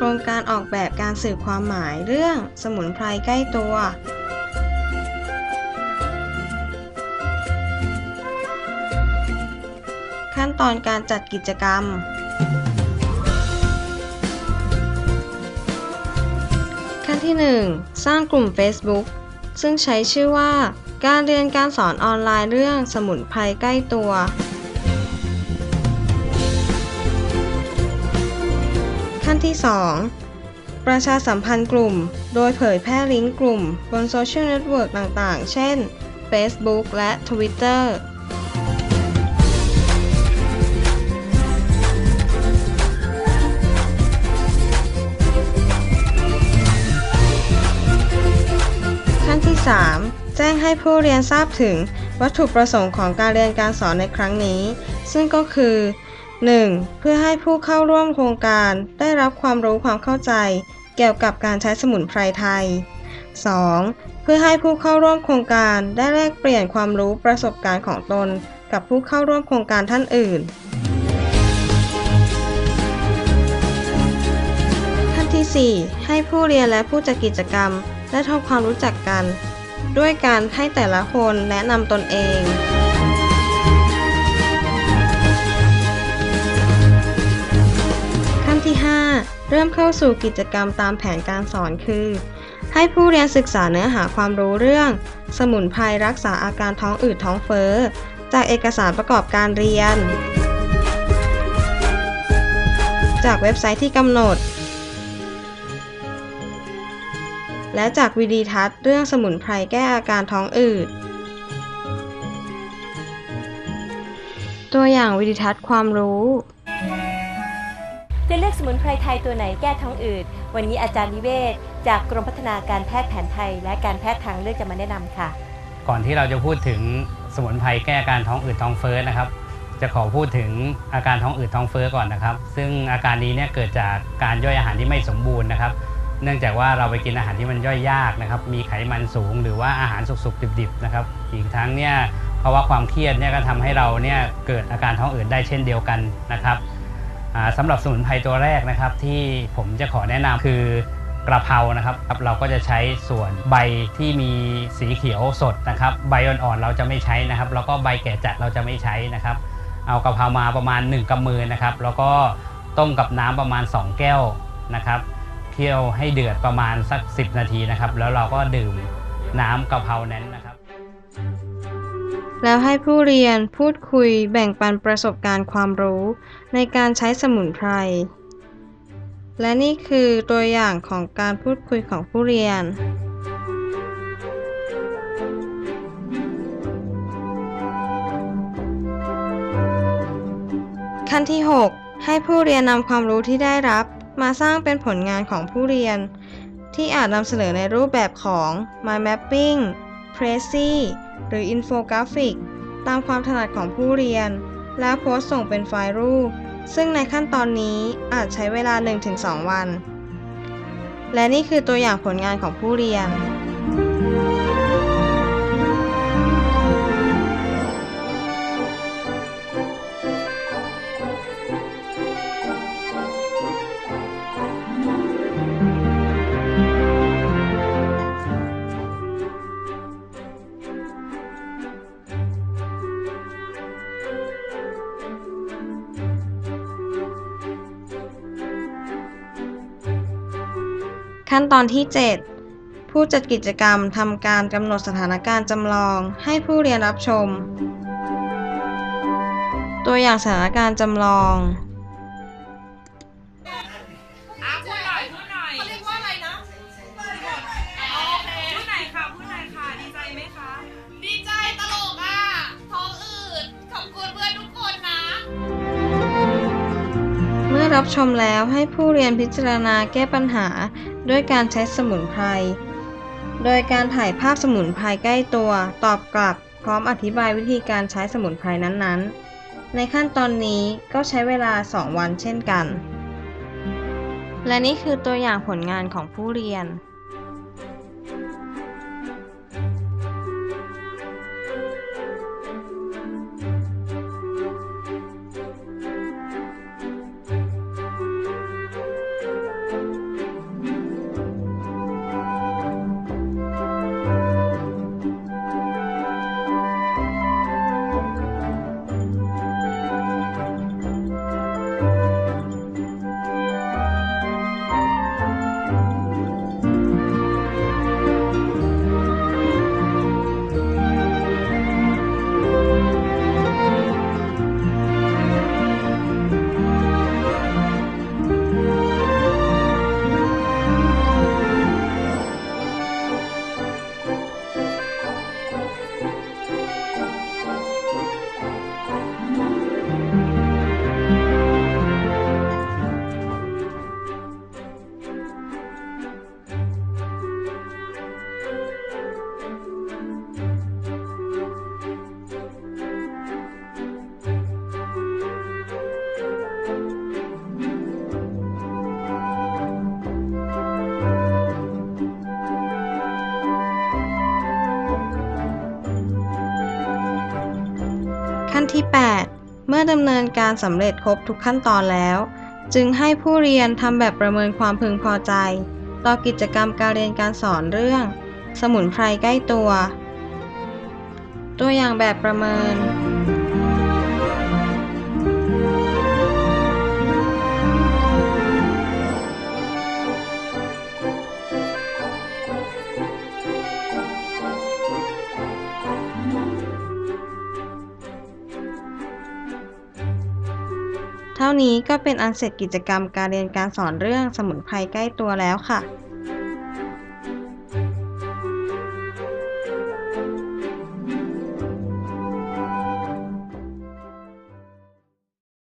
โครงการออกแบบการสื่อความหมายเรื่องสมุนไพรใกล้ตัว ขั้นตอนการจัดกิจกรรม ขั้นที่ 1 สร้างกลุ่ม Facebook ซึ่งใช้ชื่อว่า การเรียนการสอนออนไลน์เรื่องสมุนไพรใกล้ตัว ที่ 2 ประชาสัมพันธ์กลุ่ม โดยเผยแพร่ลิงก์กลุ่ม บนโซเชียลเน็ตเวิร์กต่างๆ เช่น Facebook และ Twitter ขั้นที่ 3 แจ้งให้ผู้เรียนทราบถึงวัตถุประสงค์ของการเรียนการสอนในครั้งนี้ ซึ่งก็คือ 1. เพื่อให้ผู้เข้าร่วมโครงการได้รับความรู้ความเข้าใจ เกี่ยวกับการใช้สมุนไพรไทย 2. เพื่อให้ผู้เข้าร่วมโครงการได้แลกเปลี่ยนความรู้ประสบการณ์ของตน กับผู้เข้าร่วมโครงการท่านอื่น ขั้นที่ 4 ให้ผู้เรียนและผู้จัดกิจกรรมได้ทำความรู้จักกัน ด้วยการให้แต่ละคนแนะนำตนเอง เริ่มเข้าสู่กิจกรรมตามแผนการสอนคือ ให้ผู้เรียนศึกษาเนื้อหาความรู้เรื่อง สมุนไพรรักษาอาการท้องอืดท้องเฟ้อ จากเอกสารประกอบการเรียน จากเว็บไซต์ที่กำหนด และจากวิดีทัศน์เรื่องสมุนไพรแก้อาการท้องอืดตัวอย่างวิดีทัศน์ความรู้ จะเลือกสมุนไพรไทยตัวไหนแก้ท้องอืด วันนี้อาจารย์นิเวศ จากกรมพัฒนาการแพทย์แผนไทย และการแพทย์ทางเลือกจะมาแนะนำค่ะ ก่อนที่เราจะพูดถึงสมุนไพรแก้การท้องอืดท้องเฟ้อนะครับ จะขอพูดถึงอาการท้องอืดท้องเฟ้อก่อนนะครับ ซึ่งอาการนี้เนี่ยเกิดจากการย่อยอาหารที่ไม่สมบูรณ์นะครับ เนื่องจากว่าเราไปกินอาหารที่มันย่อยยากนะครับ มีไขมันสูงหรือว่าอาหารสุกๆดิบๆนะครับ อีกทั้งเนี่ยภาวะความเครียดเนี่ยก็ทำให้เราเนี่ยเกิดอาการท้องอืดได้เช่นเดียวกันนะครับ สำหรับสมุนไพรตัวแรกนะครับ ที่ผมจะขอแนะนำคือกระเพรานะครับ เราก็จะใช้ส่วนใบที่มีสีเขียวสดนะครับ ใบอ่อนๆเราจะไม่ใช้นะครับ แล้วก็ใบแก่จัดเราจะไม่ใช้นะครับ เอากระเพรามาประมาณ 1กำมือนะครับ แล้วก็ต้มกับน้ำประมาณ 2 แก้วนะครับเคี่ยวให้เดือดประมาณสัก 10 นาทีนะครับ แล้วเราก็ดื่มน้ำกระเพรานั้นนะครับ แล้วให้ผู้เรียนพูดคุยแบ่งปันประสบการณ์ความรู้ในการใช้สมุนไพร และนี่คือตัวอย่างของการพูดคุยของผู้เรียน ขั้นที่ 6 ให้ผู้เรียนนำความรู้ที่ได้รับ มาสร้างเป็นผลงานของผู้เรียน ที่อาจนำเสนอในรูปแบบของ Mind Mapping, Prezi หรืออินโฟกราฟิก ตามความถนัดของผู้เรียน แล้วโพสต์ส่งเป็นไฟล์รูป ซึ่งในขั้นตอนนี้อาจใช้เวลา 1-2 วัน และนี่คือตัวอย่างผลงานของผู้เรียน ขั้นตอนที่ 7 ผู้จัดกิจกรรมทำการกำหนดสถานการณ์จำลองให้ผู้เรียนรับชม ตัวอย่างสถานการณ์จำลอง อะพูดหน่อยพูดหน่อยเขาเรียกว่าอะไรนะโอเคพูดหน่อยค่ะพูดหน่อยค่ะ ดีใจไหมคะ ดีใจตลกอะท้องอืดขอบคุณเพื่อนทุกคนนะ เมื่อรับชมแล้วให้ผู้เรียนพิจารณาแก้ปัญหา ด้วยการใช้สมุนไพร โดยการถ่ายภาพสมุนไพรใกล้ตัว ตอบกลับ พร้อมอธิบายวิธีการใช้สมุนไพรนั้นๆ ในขั้นตอนนี้ก็ใช้เวลา 2 วันเช่นกัน และนี่คือตัวอย่างผลงานของผู้เรียนั้นที่ 8 เมื่อดำเนินการสำเร็จครบทุกขั้นตอนแล้ว จึงให้ผู้เรียนทำแบบประเมินความพึงพอใจ ต่อกิจกรรมการเรียนการสอนเรื่อง สมุนไพรใกล้ตัว ตัวอย่างแบบประเมิน นี้ก็เป็นอันเสร็จกิจกรรมการเรียนการสอนเรื่องสมุนไพรใกล้ตัวแล้วค่ะ